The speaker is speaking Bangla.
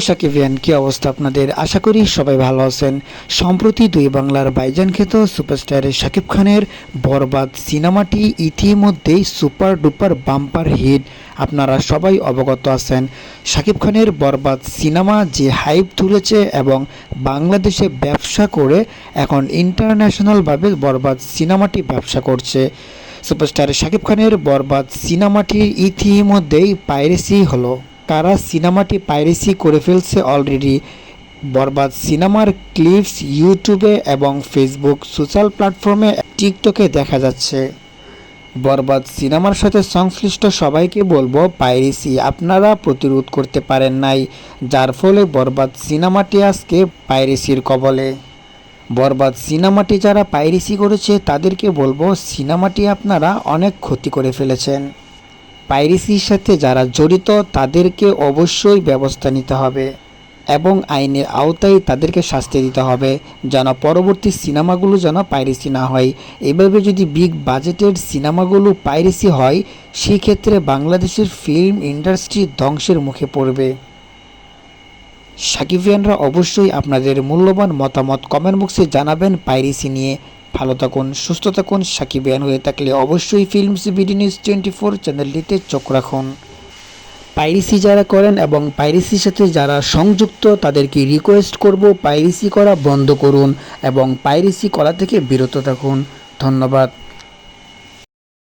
সাকিবিয়ান কি অবস্থা আপনাদের? আশা করি সবাই ভালো আছেন। সম্প্রতি দুই বাংলার বাইজান খ্যাত সুপারস্টার শাকিব খানের বরবাদ সিনেমাটি ইতিমধ্যেই সুপার ডুপার বাম্পার হিট। আপনারা সবাই অবগত আছেন। শাকিব খানের বরবাদ সিনেমা যে হাইপ তুলেছে এবং বাংলাদেশে ব্যবসা করে এখন ইন্টারন্যাশনালভাবে বরবাদ সিনেমাটি ব্যবসা করছে। সুপারস্টার শাকিব খানের বরবাদ সিনেমাটির ইতিমধ্যেই পাইরেসি হলো। কারা সিনেমাটি পাইরেসি করে ফেলছে অলরেডি বরবাদ সিনেমার ক্লিপস ইউটিউবে এবং ফেসবুক সোশ্যাল প্ল্যাটফর্মে টিকটকে দেখা যাচ্ছে। বরবাদ সিনেমার সাথে সংশ্লিষ্ট সবাইকে বলব, পাইরেসি আপনারা প্রতিরোধ করতে পারেন নাই, যার ফলে বরবাদ সিনেমাটি আজকে পাইরেসির কবলে। বরবাদ সিনেমাটি যারা পাইরেসি করেছে, তাদেরকে বলব, সিনেমাটি আপনারা অনেক ক্ষতি করে ফেলেছেন। পাইরেসির সাথে যারা জড়িত, তাদেরকে অবশ্যই ব্যবস্থা নিতে হবে এবং আইনের আওতায় তাদেরকে শাস্তি দিতে হবে যেন পরবর্তী সিনেমাগুলো যেন পাইরেসি না হয়। এভাবে যদি বিগ বাজেটের সিনেমাগুলো পাইরেসি হয় সেই ক্ষেত্রে বাংলাদেশের ফিল্ম ইন্ডাস্ট্রি ধ্বংসের মুখে পড়বে। সাকিবিয়ানরা অবশ্যই আপনাদের মূল্যবান মতামত কমেন্ট বক্সে জানাবেন পাইরেসি নিয়ে। ভালো থাকুন, সুস্থ থাকুন সাকিব সাকিবিয়ান হয়ে থাকলে অবশ্যই films BD news twenty four চ্যানেলটিতে চোখ রাখুন। পাইরিসি যারা করেন এবং পাইরিসির সাথে যারা সংযুক্ত, তাদেরকে রিকোয়েস্ট করব পাইরিসি করা বন্ধ করুন এবং পাইরিসি করা থেকে বিরত থাকুন। ধন্যবাদ।